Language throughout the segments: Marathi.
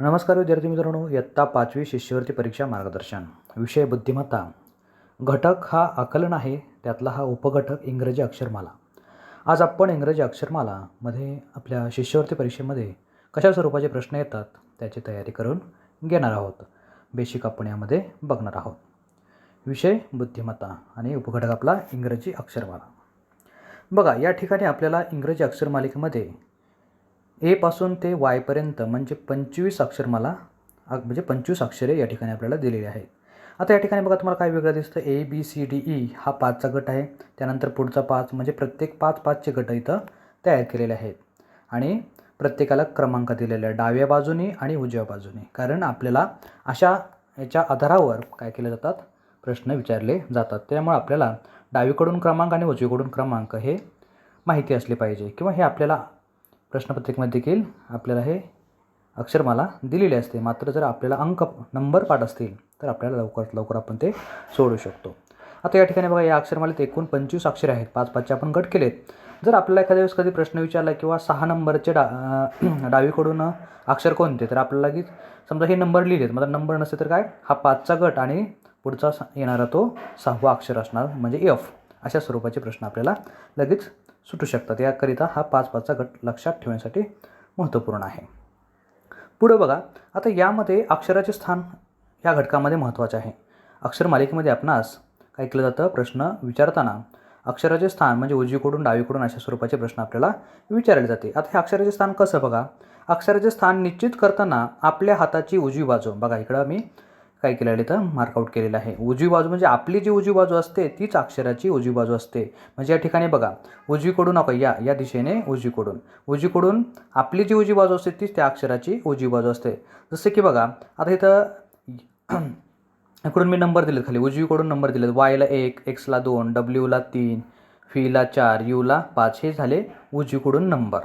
नमस्कार विद्यार्थी मित्रांनो इयत्ता पाचवी शिष्यवृत्ती परीक्षा मार्गदर्शन. विषय बुद्धिमत्ता. घटक हा आकलन आहे त्यातला हा उपघटक इंग्रजी अक्षरमाला. आज आपण इंग्रजी अक्षरमालामध्ये आपल्या शिष्यवृत्ती परीक्षेमध्ये कशा स्वरूपाचे प्रश्न येतात त्याची तयारी करून घेणार आहोत. बेसिक आपण यामध्ये बघणार आहोत. विषय बुद्धिमत्ता आणि उपघटक आपला इंग्रजी अक्षरमाला. बघा या ठिकाणी आपल्याला इंग्रजी अक्षरमालिकेमध्ये एपासून ते वायपर्यंत म्हणजे पंचवीस अक्षर मला म्हणजे पंचवीस अक्षरे या ठिकाणी आपल्याला दिलेली आहेत. आता या ठिकाणी बघा तुम्हाला काय वेगळं दिसतं? A B C D E हा पाचचा गट आहे. त्यानंतर पुढचा पाच म्हणजे प्रत्येक पाच पाचचे गट इथं तयार केलेले आहेत. आणि प्रत्येकाला क्रमांक दिलेले आहे डाव्या बाजूने आणि उजव्या बाजूने. कारण आपल्याला अशा याच्या आधारावर काय केले जातात? प्रश्न विचारले जातात. त्यामुळे आपल्याला डावीकडून क्रमांक आणि उजवीकडून क्रमांक हे माहिती असले पाहिजे. किंवा हे आपल्याला प्रश्नपत्रिकेमध्ये देखील आपल्याला हे अक्षरमाला दिलेली असते. मात्र जर आपल्याला अंक नंबर पाठ असतील तर आपल्याला लवकरात लवकर आपण ते सोडू शकतो. आता या ठिकाणी बघा या अक्षरमालेत एकूण पंचवीस अक्षरे आहेत. पाच पाचचे आपण गट केलेत. जर आपल्याला एखाद्या वेळेस कधी प्रश्न विचारला किंवा सहा नंबरचे डा डावीकडून अक्षर कोणते तर आपल्याला की समजा हे नंबर लिहिलेत मतलब नंबर नसते तर काय? हा पाचचा गट आणि पुढचा स- येणारा तो सहावा अक्षर असणार म्हणजे एफ. अशा स्वरूपाचे प्रश्न आपल्याला लगेच सुटू शकतात. याकरिता हा पाच पाचचा गट लक्षात ठेवण्यासाठी महत्त्वपूर्ण आहे. पुढं बघा आता यामध्ये अक्षराचे स्थान या घटकामध्ये महत्त्वाचे आहे. अक्षर मालिकेमध्ये आपणास काय केलं जातं? प्रश्न विचारताना अक्षराचे स्थान म्हणजे उजवीकडून डावीकडून अशा स्वरूपाचे प्रश्न आपल्याला विचारले जाते. आता हे अक्षराचे स्थान कसं बघा? अक्षराचे स्थान निश्चित करताना आपल्या हाताची उजवी बाजू बघा इकडं मी काय केलेलं इथं मार्कआउट केलेलं आहे. उजवी बाजू म्हणजे आपली जी उजवी बाजू असते तीच अक्षराची उजवी बाजू असते. म्हणजे या ठिकाणी बघा उजवीकडून आपण या या दिशेने उजवीकडून. उजवीकडून आपली जी उजवी बाजू असते तीच त्या अक्षराची उजवी बाजू असते. जसं की बघा आता इथं इकडून मी नंबर दिलेत खाली. उजवीकडून नंबर दिलेत. वायला एक एक्सला दोन डब्ल्यूला तीन फीला चार यूला पाच हे झाले उजवीकडून नंबर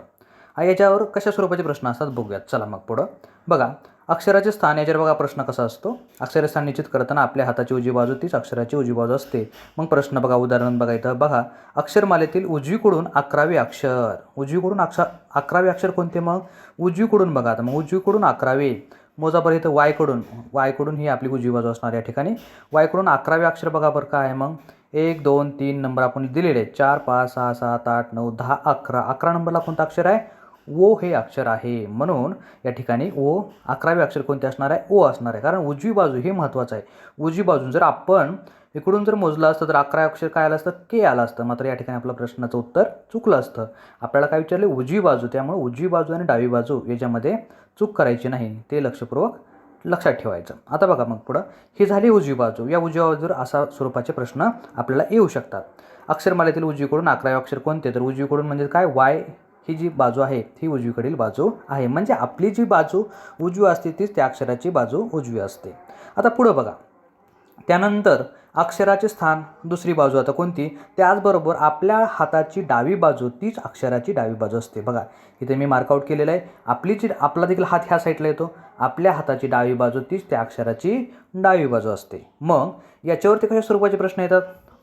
आ, याच्यावर कशा स्वरूपाचे प्रश्न असतात बघूयात. चला मग पुढं. बघा अक्षराचे स्थान याच्यावर बघा प्रश्न कसा असतो? अक्षराचे स्थान निश्चित करताना आपल्या हाताची उजवी बाजू तीच अक्षराची उजवी बाजू असते. मग प्रश्न बघा उदाहरण बघा इथं. बघा अक्षरमालेतील उजवीकडून अकरावे अक्षर. उजवीकडून अक्षर अकरावे अक्षर कोणते मग? उजवीकडून बघा आता. मग उजवीकडून अकरावे. मोजा बरं इथं वायकडून. वायकडून ही आपली उजवी बाजू असणार या ठिकाणी. वायकडून अकरावे अक्षर बघा बरं काय आहे मग? एक दोन तीन नंबर आपण दिलेले आहेत. चार पाच सहा सात आठ नऊ दहा अकरा. अकरा नंबरला कोणतं अक्षर आहे? ओ हे अक्षर आहे. म्हणून या ठिकाणी ओ अकरावे अक्षर कोणते असणार आहे? ओ असणार आहे. कारण उजवी बाजू हे महत्त्वाचं आहे. उजवी बाजू जर आपण इकडून जर मोजलं असतं तर अकरा अक्षर काय आलं असतं? के आलं असतं. मात्र या ठिकाणी आपलं प्रश्नाचं उत्तर चुकलं असतं. आपल्याला काय विचारले? उजवी बाजू. त्यामुळे उजवी बाजू आणि डावी बाजू याच्यामध्ये चूक करायची नाही. ते लक्षपूर्वक लक्षात ठेवायचं. आता बघा मग पुढं. ही झाली उजवी बाजू. या उजव्या बाजूवर असा स्वरूपाचे प्रश्न आपल्याला येऊ शकतात. अक्षरमालेतील उजवीकडून अकरावे अक्षर कोणते? तर उजवीकडून म्हणजे काय? वाय ही जी बाजू आहे ही उजवीकडील बाजू आहे. म्हणजे आपली जी बाजू उजवी असते तीच त्या अक्षराची बाजू उजवी असते. आता पुढं बघा. त्यानंतर अक्षराचे स्थान दुसरी बाजू आता कोणती? त्याचबरोबर आपल्या हाताची डावी बाजू तीच अक्षराची डावी बाजू असते. बघा इथे मी मार्कआउट केलेलं आहे. आपली जी आपला देखील हात ह्या साईडला येतो. आपल्या हाताची डावी बाजू तीच त्या अक्षराची डावी बाजू असते. मग याच्यावरती कशा स्वरूपाचे प्रश्न येतात?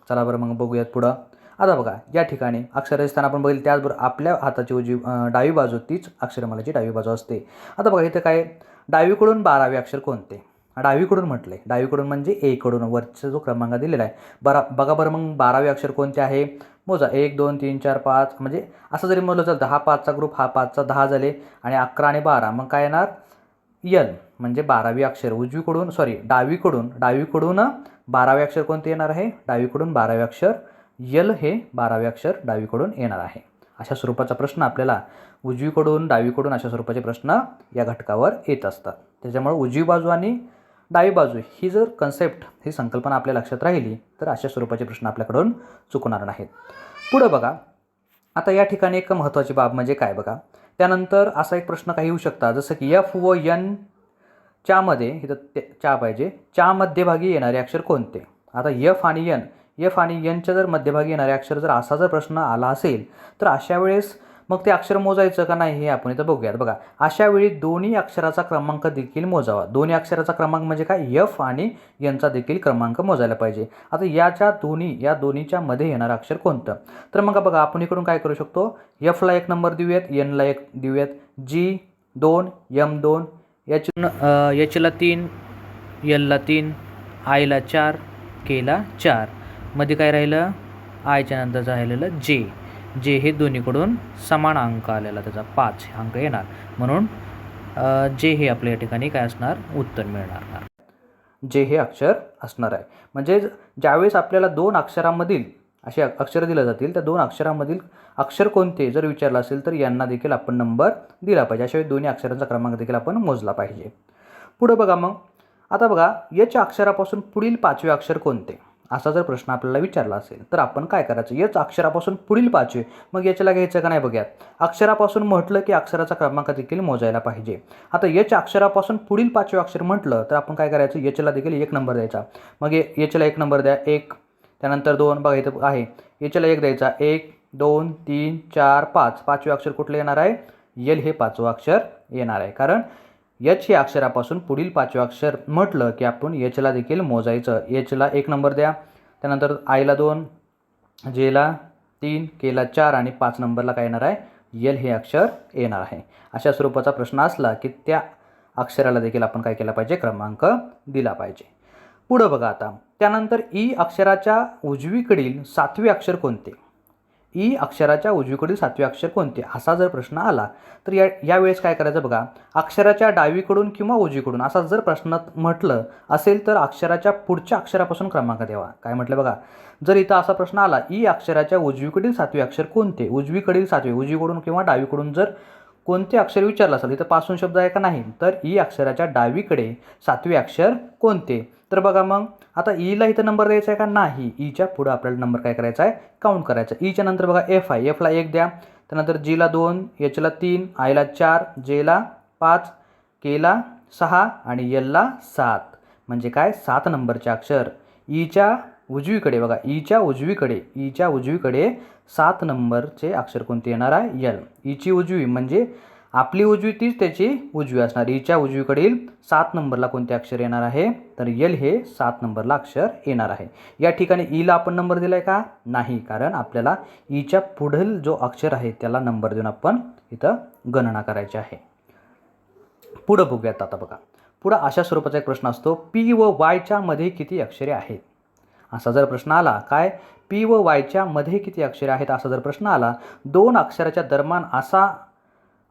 चला बरं मग बघूयात पुढं. आता बघा या ठिकाणी अक्षरस्थान स्थान आपण बघितलं त्याचबरोबर आपल्या हाताची उजवी डावी बाजू तीच अक्षरमालाची डावी बाजू असते. आता बघा इथं काय डावीकडून बारावे अक्षर कोणते? डावीकडून म्हटलं आहे डावीकडून म्हणजे एकडून वरचा जो क्रमांक दिलेला आहे. बरा बघा बरं मग बारावे अक्षर कोणते आहे? मोजा एक दोन तीन चार पाच म्हणजे असं जरी म्हटलं चालतं हा पाचचा ग्रुप हा पाचचा दहा झाले आणि अकरा आणि बारा मग काय येणार? यल म्हणजे बारावी अक्षर. उजवीकडून सॉरी डावीकडून डावीकडून बारावे अक्षर कोणते येणार आहे? डावीकडून बारावे अक्षर यल हे बारावे अक्षर डावीकडून येणार आहे. अशा स्वरूपाचा प्रश्न आपल्याला उजवीकडून डावीकडून अशा स्वरूपाचे प्रश्न या घटकावर येत असतात. त्याच्यामुळे उजवी बाजू आणि डावी बाजू ही जर कन्सेप्ट ही संकल्पना आपल्या लक्षात राहिली तर अशा स्वरूपाचे प्रश्न आपल्याकडून चुकणार नाहीत. पुढं बघा. आता या ठिकाणी एक महत्त्वाची बाब म्हणजे काय बघा? त्यानंतर असा एक प्रश्न काही येऊ शकता जसं की एफ व यन च्यामध्ये इथं ते च्या पाहिजे च्या मध्यभागी येणारे अक्षर कोणते? आता यफ आणि यन यफ आणि यनच्या जर मध्यभागी येणारे अक्षर जर असा जर प्रश्न आला असेल तर अशा वेळेस मग ते अक्षर मोजायचं का नाही हे आपण इथं बघूयात. बघा अशा वेळी दोन्ही अक्षराचा क्रमांक देखील मोजावा. दोन्ही अक्षराचा क्रमांक म्हणजे काय? यफ आणि यांचा देखील क्रमांक मोजायला पाहिजे. आता याच्या दोन्ही या दोन्हीच्या मध्ये येणारं अक्षर कोणतं? तर मग बघा आपण इकडून काय करू शकतो? यफला एक नंबर देऊयात यनला एक देऊयात. जी दोन यम दोन याची यचला तीन यलला तीन आयला चार केला चार. मध्ये काय राहिलं? आयच्या नंतरचं राहिलेलं जे. जे हे दोन्हीकडून समान अंक आलेला त्याचा. पाच अंक येणार. म्हणून जे हे आपल्या या ठिकाणी काय असणार? उत्तर मिळणार. जे हे अक्षर असणार आहे. म्हणजे ज्यावेळेस आपल्याला दोन अक्षरांमधील असे अक्षरं दिलं जातील त्या दोन अक्षरांमधील अक्षर कोणते जर विचारलं असेल तर यांना देखील आपण नंबर दिला पाहिजे. अशावेळी दोन्ही अक्षरांचा क्रमांक देखील आपण मोजला पाहिजे. पुढं बघा मग. आता बघा याच्या अक्षरापासून पुढील पाचवे अक्षर कोणते? असा जर प्रश्न आपल्याला विचारला असेल तर आपण काय करायचं? याच अक्षरापासून पुढील पाचवे मग याच्याला घ्यायचं का नाही बघूयात. अक्षरापासून म्हटलं की अक्षराचा क्रमांक देखील मोजायला पाहिजे. आता यच अक्षरापासून पुढील पाचवे अक्षर म्हटलं तर आपण काय करायचं? याच्याला देखील एक नंबर द्यायचा. मग याच्याला एक नंबर द्या. एक. त्यानंतर दोन. बघा इथं आहे. याच्याला एक द्यायचा. एक दोन तीन चार पाच. पाचवे अक्षर कुठलं येणार आहे? यल हे पाचवं अक्षर येणार आहे. कारण यच हे अक्षरापासून पुढील पाचवे अक्षर म्हटलं की आपण यचला देखील मोजायचं. यचला एक नंबर द्या. त्यानंतर आयला दोन जेला तीन केला चार आणि पाच नंबरला काय येणार आहे? यल हे अक्षर येणार आहे. अशा स्वरूपाचा प्रश्न असला की त्या अक्षराला देखील आपण काय केला पाहिजे? क्रमांक दिला पाहिजे. पुढं बघा आता. त्यानंतर ई अक्षराच्या उजवीकडील सातवे अक्षर कोणते? ई अक्षराच्या उजवीकडील सातवे अक्षर कोणते? असा जर प्रश्न आला तर या यावेळेस काय करायचं बघा? अक्षराच्या डावीकडून किंवा उजवीकडून असा जर प्रश्न म्हटलं असेल तर अक्षराच्या पुढच्या अक्षरापासून क्रमांक द्यावा. काय म्हटलं बघा? जर इथं असा प्रश्न आला ई अक्षराच्या उजवीकडील सातवे अक्षर कोणते? उजवीकडील सातवे उजवीकडून किंवा डावीकडून जर कोणते अक्षर विचारलं असेल? इथं पासून शब्द आहे का नाही? तर ई अक्षराच्या डावीकडे सातवे अक्षर कोणते? तर बघा मग आता ईला इथं नंबर द्यायचा आहे का? नाही. ईच्या पुढं आपल्याला नंबर काय करायचा आहे? काउंट करायचा ईच्या नंतर बघा एफ आहे. एफला एक द्या. त्यानंतर जीला दोन एचला तीन आयला चार जेला पाच केला सहा आणि यलला सात. म्हणजे काय? सात नंबरचे अक्षर. ईच्या उजवीकडे बघा ईच्या उजवीकडे ईच्या उजवीकडे सात नंबरचे अक्षर कोणते येणार आहे? यल ईची उजवी म्हणजे आपली उजवी तीच त्याची उजवी असणार. ईच्या उजवीकडील सात नंबरला कोणते अक्षर येणार आहे? तर यल हे सात नंबरला अक्षर येणार आहे. या ठिकाणी e ईला आपण नंबर दिला आहे का? नाही कारण आपल्याला e ईच्या पुढील जो अक्षर आहे त्याला नंबर देऊन आपण इथं गणना करायची आहे. पुढं बघूयात आता बघा. पुढं अशा स्वरूपाचा एक प्रश्न असतो. पी व वायच्या मध्ये किती अक्षरे आहेत? असा जर प्रश्न आला काय? पी व वायच्या मध्ये किती अक्षरे आहेत? असा जर प्रश्न आला दोन अक्षराच्या दरम्यान असा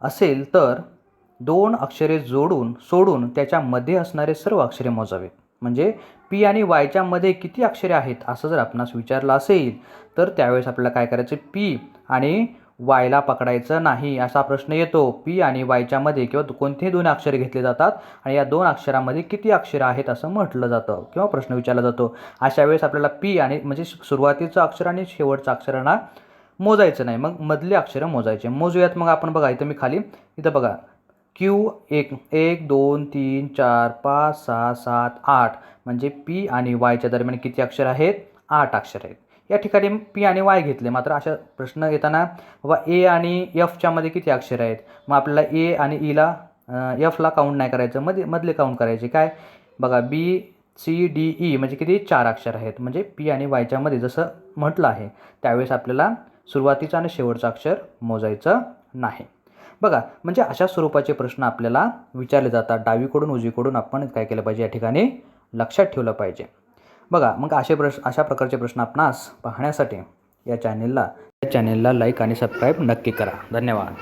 असेल तर दोन अक्षरे जोडून सोडून त्याच्यामध्ये असणारे सर्व अक्षरे मोजावेत. म्हणजे पी आणि वायच्या मध्ये किती अक्षरे आहेत? असं जर आपणास विचारलं असेल तर त्यावेळेस आपल्याला काय करायचं? पी आणि वायला पकडायचं नाही असा प्रश्न येतो. पी आणि वायच्या मध्ये किंवा कोणतेही दोन अक्षरे घेतले जातात आणि या दोन अक्षरामध्ये किती अक्षरं आहेत असं म्हटलं जातं किंवा प्रश्न विचारला जातो. अशा वेळेस आपल्याला पी आणि म्हणजे सुरुवातीचं अक्षर आणि शेवटचं अक्षरांना मोजायचं नाही. मग मधले अक्षरं मोजायचे. मोजूयात मग आपण बघा इथं मी खाली इथं बघा. क्यू एक एक दोन तीन चार पाच सहा सात आठ. म्हणजे पी आणि वायच्या दरम्यान किती अक्षर आहेत? आठ अक्षर आहेत. या ठिकाणी पी आणि वाय घेतले. मात्र अशा प्रश्न येताना बाबा ए आणि एफच्या मध्ये किती अक्षर आहेत? मग आपल्याला ए आणि ईला एफला काउंट नाही करायचं. मध्ये मधले काउंट करायचे. काय? बघा बी सी डी ई म्हणजे किती? चार अक्षर आहेत. म्हणजे पी आणि वायच्यामध्ये जसं म्हटलं आहे त्यावेळेस आपल्याला सुरुवातीचं आणि शेवटचं अक्षर मोजायचं नाही. बघा म्हणजे अशा स्वरूपाचे प्रश्न आपल्याला विचारले जातात. डावीकडून उजवीकडून आपण काय केलं पाहिजे? या ठिकाणी लक्षात ठेवलं पाहिजे. बघा मग असे प्रश्न अशा प्रकारचे प्रश्न आपणास पाहण्यासाठी या चॅनेलला या चॅनेलला लाईक आणि सबस्क्राईब नक्की करा. धन्यवाद.